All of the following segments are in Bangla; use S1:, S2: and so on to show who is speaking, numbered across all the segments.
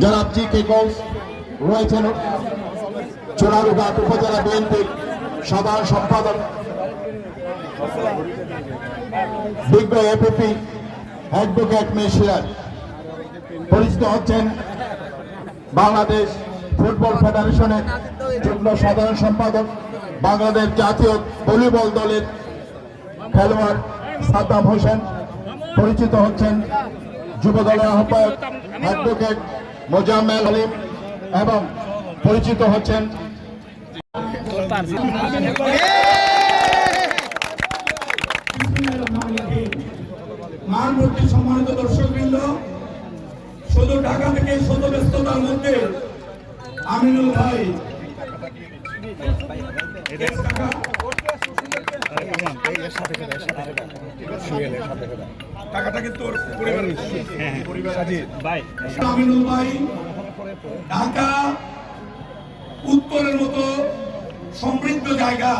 S1: জনাব জি কে ঘোষ রয়েছেন চোরারুঘাট উপজেলা বিএনপির সাধারণ সম্পাদক। বিজ্ঞ এপিপি অ্যাডভোকেট মেশিয়ার পরিচিত হচ্ছেন বাংলাদেশ ফুটবল ফেডারেশনের যুগ্ম সাধারণ সম্পাদক, বাংলাদেশ জাতীয় ভলিবল দলের খেলোয়াড় সাদ্দাম হোসেন পরিচিত হচ্ছেন যুব দলের আহ্বায়ক অ্যাডভোকেট মোজাম্মেল আলিম এবং পরিচিত হচ্ছেন
S2: মানমূর্তি সম্মানিত দর্শকবৃন্দ শুধু ঢাকা থেকে শত ব্যস্ততার মধ্যে আমিনুল ভাই। ঢাকা উত্তরের মতো সমৃদ্ধ জায়গা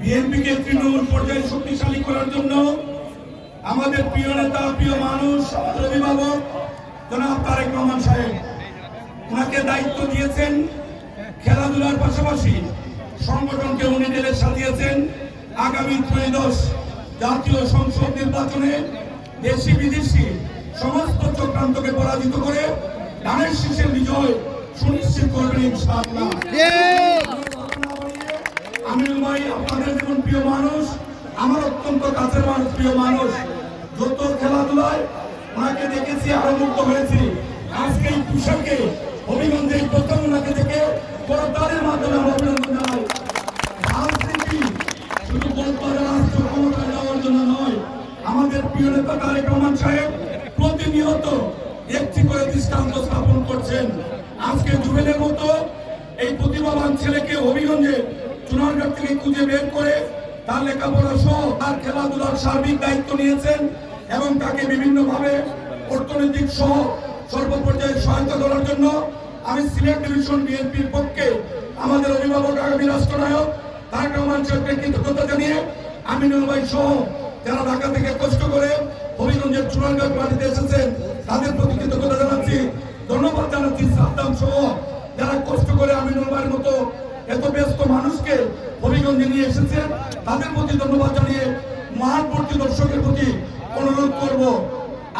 S2: বিএনপিকে তৃণমূল পর্যায়ে শক্তিশালী করার জন্য আমাদের প্রিয় নেতা, প্রিয় মানুষ, আমাদের অভিভাবক, জনাব তারেক রহমান সাহেব ওনাকে দায়িত্ব দিয়েছেন খেলাধুলার পাশাপাশি সংগঠনকে উনি জেলে সাজিয়েছেন। আগামী ত্রয়োদশ জাতীয় সংসদ নির্বাচনে দেশি বিদেশি সমস্ত চক্রান্তকে পরাজিত করে ধানের শীষের বিজয় সুনিশ্চিত করবেন ইনশাআল্লাহ। আমিনুল ভাই আপনাদের যেমন প্রিয় মানুষ আমার অত্যন্ত কাছের মানুষ প্রিয় মানুষ যত খেলাধুলায় ওনাকে দেখেছি আরও মুক্ত হয়েছি। আজকে এই পোশাকে হবিগঞ্জে এই প্রথম ওনাকে দেখে করতালের মাধ্যমে আমরা অভিনন্দন জানাই রাজনীতি শুধু বলপাড়া রাষ্ট্র ক্ষমতা যাওয়ার জন্য নয় আমাদের প্রিয় নেতা তারেক রহমান সাহেব প্রতিনিয়ত একটি করে দৃষ্টান্ত স্থাপন করছেন। আজকে জুবেলের মতো এই প্রতিভাবান ছেলেকে হবিগঞ্জে চুনারঘাট থেকে খুঁজে বের করে তার লেখাপড়া সহ তার খেলাধুলার সার্বিক দায়িত্ব নিয়েছেন এবং তাকে বিভিন্নভাবে অর্থনৈতিক সহ সর্বপর্যায়ে সহায়তা করার জন্য আমি সিলেট ডিভিশন বিএনপির পক্ষে আমাদের অভিভাবক আগামী রাষ্ট্রনায়ক তারেক রহমান সাহেবকে কৃতজ্ঞতা জানিয়ে আমিনুল ভাই সহ যারা ঢাকা থেকে কষ্ট করে হবিগঞ্জের চুনারঘাট বাড়িতে এসেছেন, তাদের প্রতি কৃতজ্ঞতা জানাচ্ছি। ধন্যবাদ জানাচ্ছি সাদ্দাম সহ। যারা কষ্ট করে আমিনুল ভাইয়ের মতো এত ব্যস্ত মানুষকে হবিগঞ্জে নিয়ে এসেছেন, তাদের প্রতি ধন্যবাদ জানিয়ে মহানপূর্তি দর্শকের প্রতি অনুরোধ করব,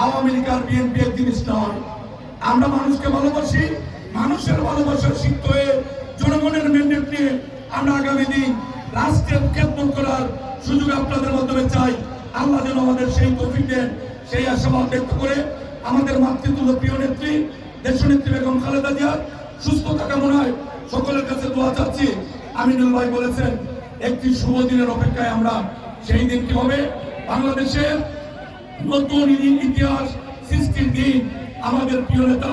S2: আওয়ামী লীগ আর বিএনপি এক জিনিস নয়। আমরা মানুষকে ভালোবাসি, মানুষের ভালোবাসার সিদ্ধ হয়ে জনগণের ম্যান্ডেট নিয়ে আমরা আগামী দিন রাষ্ট্রের খেদমত করার সুযোগ আপনাদের মাধ্যমে চাই। আল্লাহ যেন আমাদের সেই তৌফিক দেন, সেই আশাবাদ ব্যক্ত করে আমাদের মাতৃতুল্য প্রিয় নেত্রী, দেশনেত্রী বেগম খালেদা জিয়ার সুস্থতা কামনায় সকলের কাছে দোয়া চাচ্ছি। আমিনুল ভাই বলেছেন, একটি শুভ দিনের অপেক্ষায় আমরা সেই দিন কি হবে? বাংলাদেশের নতুন ইতিহাস সৃষ্টির দিন। আমাদের প্রিয় নেতা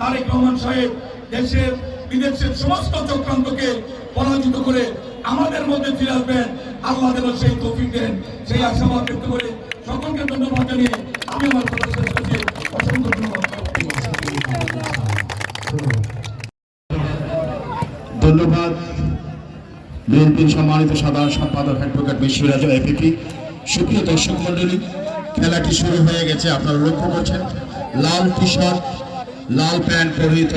S2: তারেক রহমান সাহেব দেশের, বিদেশের সমস্ত চক্রান্তকে পরাজিত করে আমাদের মধ্যে ফিরে আসবেন। আল্লাহ যেন সেই তৌফিক দেন, সেই আশাবাদ ব্যক্ত করে সকলকে ধন্যবাদ জানিয়ে আমি আমার কথা শেষ করছি। অসংখ্য ধন্যবাদ।
S1: ধন্যবাদ। সম্মানিত সাধারণ সম্পাদক অ্যাডভোকেট মিশিরাজ এপিপি। সুপ্রিয় দর্শক মন্ডলী খেলাটি শুরু হয়ে গেছে, আপনারা লক্ষ্য করছেন, লাল টি শার্ট লাল প্যান্ট পরিহিত।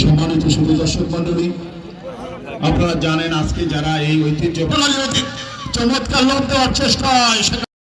S1: সম্মানিত দর্শক মন্ডলী আপনারা জানেন আজকে যারা এই ঐতিহ্য চমৎকার লোক দেওয়ার চেষ্টা